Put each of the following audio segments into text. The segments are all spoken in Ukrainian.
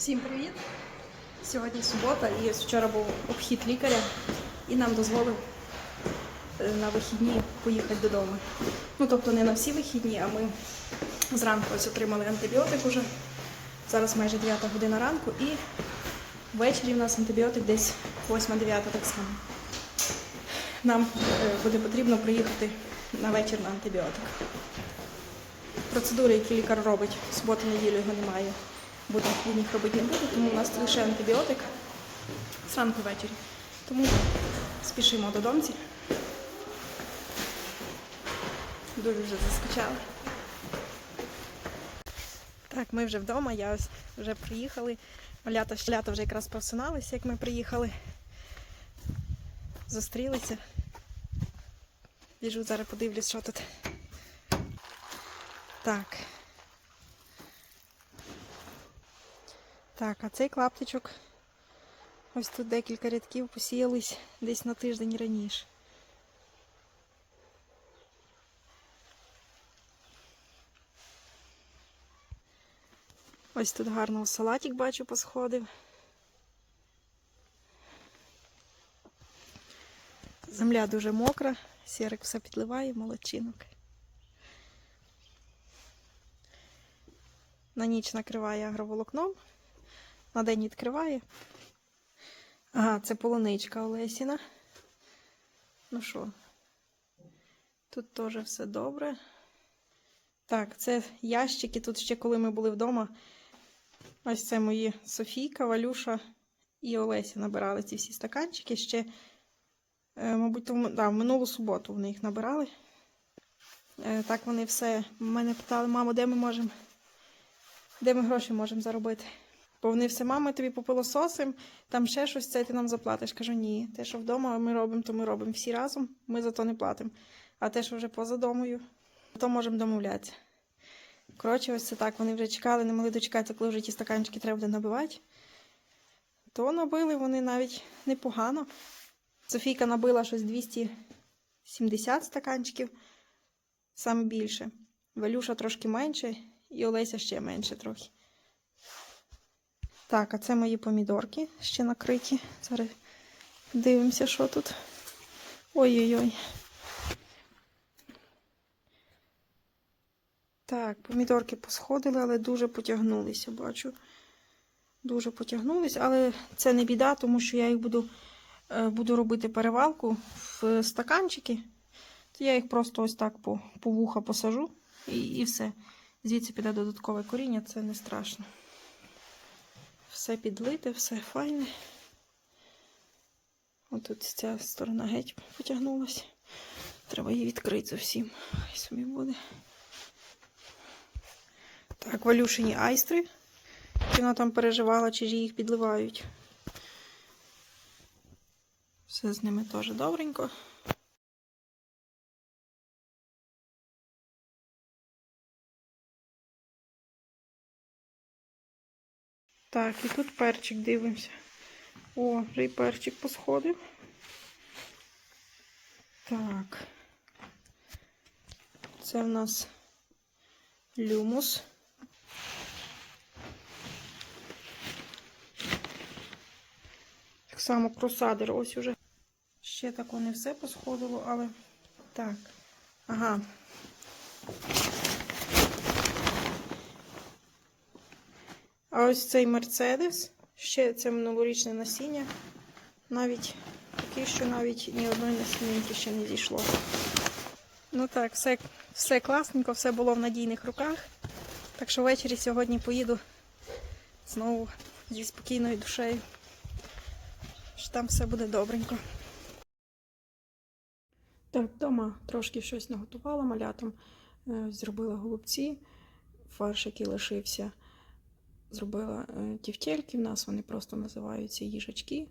Всім привіт! Сьогодні субота і вчора був обхід лікаря і нам дозволив е, на вихідні поїхати додому. Ну тобто не на всі вихідні, а ми зранку ось отримали антибіотик уже. Зараз майже 9 година ранку і ввечері в нас антибіотик десь 8-9 так само. Нам е, буде потрібно приїхати на вечір на антибіотик. Процедури, які лікар робить суботу неділю його немає. Буде він їх робити не буде, тому у нас лише антибіотик зранку ввечері. Тому спішимо додому. Дуже вже заскучала. Так, ми вже вдома, я ось вже приїхали. Малята шлята вже якраз просиналися, як ми приїхали. Зустрілися. Біжу, зараз подивлюсь, що тут. Так. Так, а цей клаптичок. Ось тут декілька рядків посіялись десь на тиждень раніше. Ось тут гарно салатик бачу посходив. Земля дуже мокра, сірик все підливає, молодчинок. На ніч накриває агроволокном, на день відкриває. Ага, це полуничка Олесіна. Ну що, тут теж все добре. Так, це ящики. Тут ще коли ми були вдома. Ось це мої Софійка, Валюша і Олеся набирали ці всі стаканчики. Ще, е, мабуть, тому, да, минулу суботу вони їх набирали. Е, так вони все. Мене питали, мамо, де ми можемо, де ми гроші можемо заробити? Бо вони все, мама, тобі попилососим, там ще щось, це ти нам заплатиш. Кажу, ні. Те, що вдома ми робимо, то ми робимо всі разом, ми за то не платимо. А те, що вже поза домою, то можемо домовлятися. Коротше, ось це так. Вони вже чекали, не могли дочекатися, коли вже ті стаканчики треба буде набивати. То набили вони навіть непогано. Софійка набила щось 270 стаканчиків, саме більше. Валюша трошки менше, і Олеся ще менше трохи. Так, а це мої помідорки ще накриті. Зараз дивимося, що тут. Ой-ой-ой. Так, помідорки посходили, але дуже потягнулися, бачу. Дуже потягнулися, але це не біда, тому що я їх буду, е, буду робити перевалку в стаканчики. То я їх просто ось так по, по вуха посажу і, і все. Звідси піде додаткове коріння, це не страшно. Все підлите, все файне. Отут ця сторона геть потягнулася. Треба її відкрити зовсім. Хай собі буде. Так, валюшині айстри. Чи вона там переживала, чи ж їх підливають. Все з ними теж добренько. Так, і тут перчик дивимося. О, вже і перчик посходив. Так. Це в нас люмус. Так само кросадер. Ось уже. Ще так не все посходило, але так. Ага. А ось цей Мерседес, ще це минулорічне насіння. Навіть таке, що навіть ні одної насінинки ще не зійшло. Ну так, все, все класненько, все було в надійних руках. Так що ввечері сьогодні поїду знову зі спокійною душею. Що там все буде добренько. Так, вдома трошки щось наготувала малятам, е, зробила голубці, фарш, який лишився. Зробила е, тівтєльки, в нас вони просто називаються їжачки.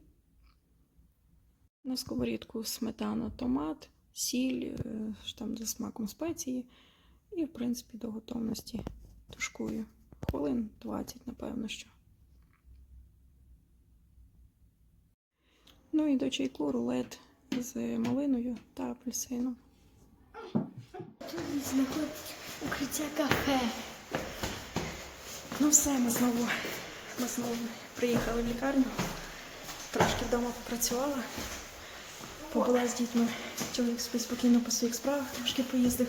На сковорідку сметана, томат, сіль, е, там за смаком спеції. І, в принципі, до готовності тушкую. Хвилин 20, напевно, що. Ну і до чайку рулет з малиною та апельсином. знаходить укриття кафе. Ну все, ми знову, ми Знову приїхали в лікарню. Трошки вдома попрацювала. Побула з дітьми. Чоловік спить спокійно по своїх справах, трошки поїздив.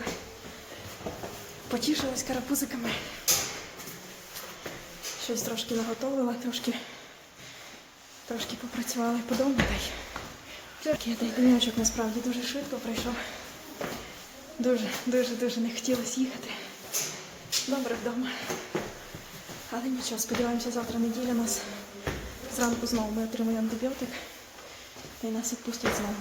Потішилась карапузиками. Щось трошки наготовила, трошки, трошки попрацювала по дому. Такий денечок насправді дуже швидко пройшов. Дуже, дуже, дуже не хотілося їхати. Добре вдома. Але нічого, сподіваємося, завтра неділя нас зранку знову ми отримаємо антибіотик і нас відпустять знову.